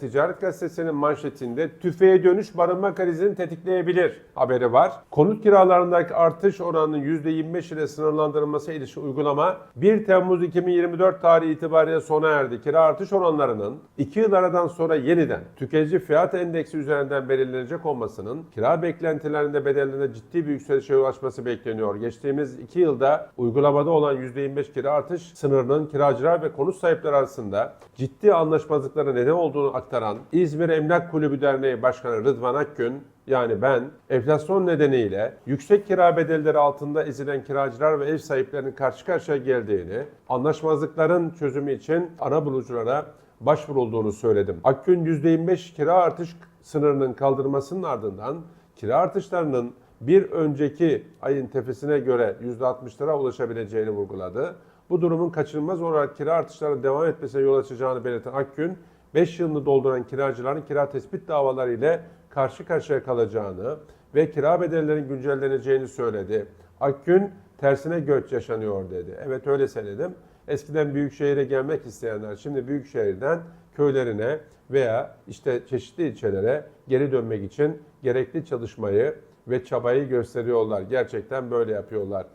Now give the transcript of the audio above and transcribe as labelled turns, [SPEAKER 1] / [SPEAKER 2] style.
[SPEAKER 1] Ticaret Gazetesi'nin manşetinde tüfeğe dönüş barınma krizini tetikleyebilir haberi var. Konut kiralarındaki artış oranının %25 ile sınırlandırılması ilişkin uygulama 1 Temmuz 2024 tarihi itibariyle sona erdi. Kira artış oranlarının 2 yıl aradan sonra yeniden tüketici fiyat endeksi üzerinden belirlenecek olmasının kira beklentilerinde bedellerinde ciddi bir yükselişe ulaşması bekleniyor. Geçtiğimiz 2 yılda uygulamada olan %25 kira artış sınırının kiracılar ve konut sahipleri arasında ciddi anlaşmazlıklara neden olduğunu aktaran İzmir Emlak Kulübü Derneği Başkanı Rıdvan Akgün yani ben enflasyon nedeniyle yüksek kira bedelleri altında ezilen kiracılar ve ev sahiplerinin karşı karşıya geldiğini, anlaşmazlıkların çözümü için ana buluculara başvurulduğunu söyledim. Akgün %25 kira artış sınırının kaldırmasının ardından kira artışlarının bir önceki ayın tefesine göre %60'lara ulaşabileceğini vurguladı. Bu durumun kaçınılmaz olarak kira artışlarının devam etmesine yol açacağını belirten Akgün, 5 yılını dolduran kiracıların kira tespit davaları ile karşı karşıya kalacağını ve kira bedellerinin güncelleneceğini söyledi. Akgün tersine göç yaşanıyor dedi. Evet öyle söyledim. Eskiden büyük şehire gelmek isteyenler şimdi büyük şehirden köylerine veya işte çeşitli ilçelere geri dönmek için gerekli çalışmayı ve çabayı gösteriyorlar. Gerçekten böyle yapıyorlar.